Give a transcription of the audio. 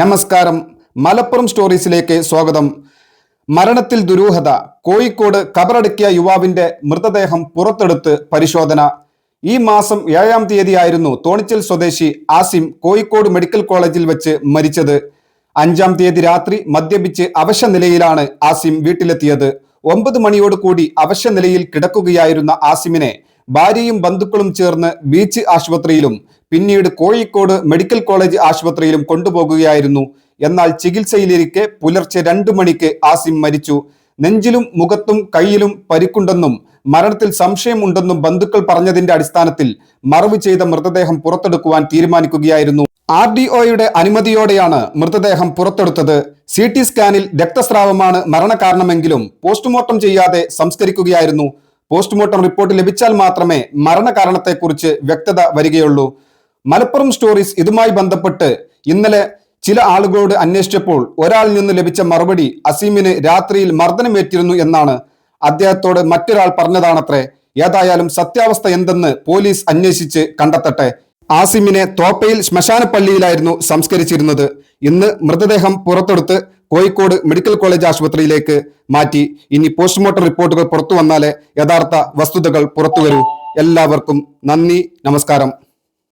നമസ്കാരം. മലപ്പുറം സ്റ്റോറീസിലേക്ക് സ്വാഗതം. മരണത്തിൽ ദുരൂഹത കോഴിക്കോട് കബറടക്കിയ യുവാവിന്റെ മൃതദേഹം പുറത്തെടുത്ത് പരിശോധന. ഈ മാസം ഏഴാം തീയതിയായിരുന്നു തോണിച്ചൽ സ്വദേശി ആസിം കോഴിക്കോട് മെഡിക്കൽ കോളേജിൽ വെച്ച് മരിച്ചത്. അഞ്ചാം തീയതി രാത്രി മദ്യപിച്ച് അവശ നിലയിലാണ് ആസിം വീട്ടിലെത്തിയത്. ഒമ്പത് മണിയോട് കൂടി അവശ നിലയിൽ കിടക്കുകയായിരുന്ന ആസിമിനെ ഭാര്യയും ബന്ധുക്കളും ചേർന്ന് ബീച്ച് ആശുപത്രിയിലും പിന്നീട് കോഴിക്കോട് മെഡിക്കൽ കോളേജ് ആശുപത്രിയിലും കൊണ്ടുപോകുകയായിരുന്നു. എന്നാൽ ചികിത്സയിലിരിക്കെ പുലർച്ചെ രണ്ടു മണിക്ക് ആസിം മരിച്ചു. നെഞ്ചിലും മുഖത്തും കയ്യിലും പരിക്കുണ്ടെന്നും മരണത്തിൽ സംശയമുണ്ടെന്നും ബന്ധുക്കൾ പറഞ്ഞതിന്റെ അടിസ്ഥാനത്തിൽ മറവ് ചെയ്ത മൃതദേഹം പുറത്തെടുക്കുവാൻ തീരുമാനിക്കുകയായിരുന്നു. ആർ ഡി ഒയുടെ അനുമതിയോടെയാണ് മൃതദേഹം പുറത്തെടുത്തത്. സി ടി സ്കാനിൽ രക്തസ്രാവമാണ് മരണകാരണമെങ്കിലും പോസ്റ്റ്മോർട്ടം ചെയ്യാതെ സംസ്കരിക്കുകയായിരുന്നു. പോസ്റ്റ്മോർട്ടം റിപ്പോർട്ട് ലഭിച്ചാൽ മാത്രമേ മരണകാരണത്തെക്കുറിച്ച് വ്യക്തത വരികയുള്ളൂ. മലപ്പുറം സ്റ്റോറീസ് ഇതുമായി ബന്ധപ്പെട്ട് ഇന്നലെ ചില ആളുകളോട് അന്വേഷിച്ചപ്പോൾ ഒരാളിൽ നിന്ന് ലഭിച്ച മറുപടി അസീമിന് രാത്രിയിൽ മർദ്ദനമേറ്റിരുന്നു എന്നാണ് അദ്ദേഹത്തോട് മറ്റൊരാൾ പറഞ്ഞതാണത്രേ. ഏതായാലും സത്യാവസ്ഥ എന്തെന്ന് പോലീസ് അന്വേഷിച്ച് കണ്ടെത്തട്ടെ. ആസിമിനെ തോപ്പയിൽ ശ്മശാനപ്പള്ളിയിലായിരുന്നു സംസ്കരിച്ചിരുന്നത്. ഇന്ന് മൃതദേഹം പുറത്തെടുത്ത് കോഴിക്കോട് മെഡിക്കൽ കോളേജ് ആശുപത്രിയിലേക്ക് മാറ്റി. ഇനി പോസ്റ്റ്മോർട്ടം റിപ്പോർട്ടുകൾ പുറത്തു വന്നാലേ യഥാർത്ഥ വസ്തുതകൾ പുറത്തു വരൂ. എല്ലാവർക്കും നന്ദി നമസ്കാരം.